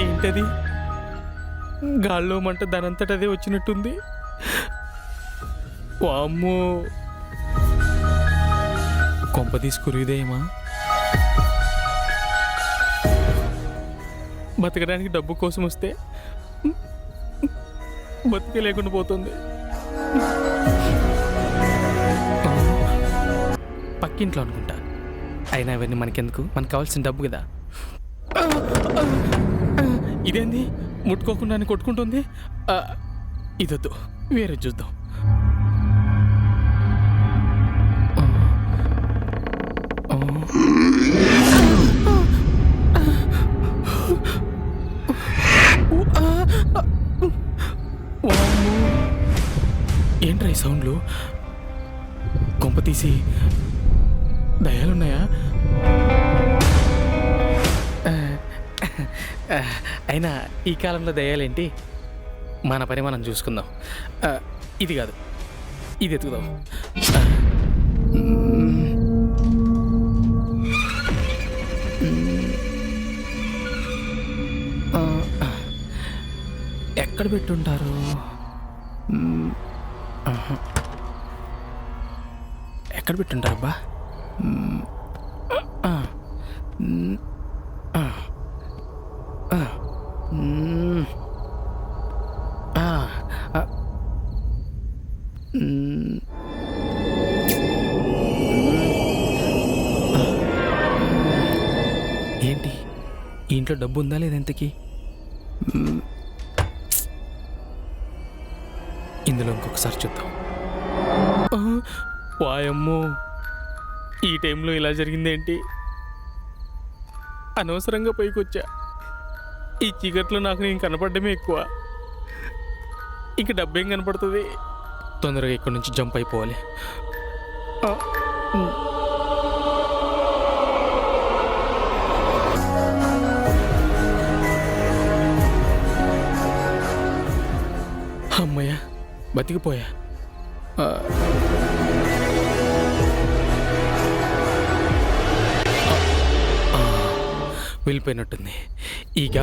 ఏంటది? గాల్లో మంట దానంతట అదే వచ్చినట్టుంది. వామ్మో. కొంప తీసుకురిదేమా బతకడానికి డబ్బు కోసం వస్తే బతికే లేకుండా పోతుంది. పక్కింట్లో అనుకుంటా. అయినా ఇవన్నీ మనకెందుకు? మనకు కావాల్సిన డబ్బు కదా. ఇదేంది? ముట్టుకోకుండా కొట్టుకుంటుంది? ఇదొద్దు. వేరే చూద్దాం. ఏంట్రా ఈ సౌండ్లు? కొంప తీసి దయాలున్నాయా అయినా ఈ కాలంలో దయ్యాలేంటి? మన పని మనం చూసుకుందాం ఇది కాదు. ఇది ఎత్తుకుదాం. ఎక్కడ పెట్టుంటారు? ఎక్కడ పెట్టుంటారబ్బా? ఏంటి? ఈ ఇంట్లో డబ్బు ఉందా లేదా ఎంతకి ఇందులో ఇంకొకసారి చూద్దాం. వాయమ్మో ఈ టైంలో ఇలా జరిగిందేంటి? అనవసరంగా పైకొచ్చా. ఈ చీకట్లో నాకు నేను కనపడమే ఎక్కువ. ఇక డబ్బేం కనపడుతుంది? తొందరగా ఇక్కడి నుంచి జంప్ అయిపోవాలి. అమ్మయ్య బతికిపోయా. వెళ్ళిపోయినట్టుంది ఈ గ్యాప్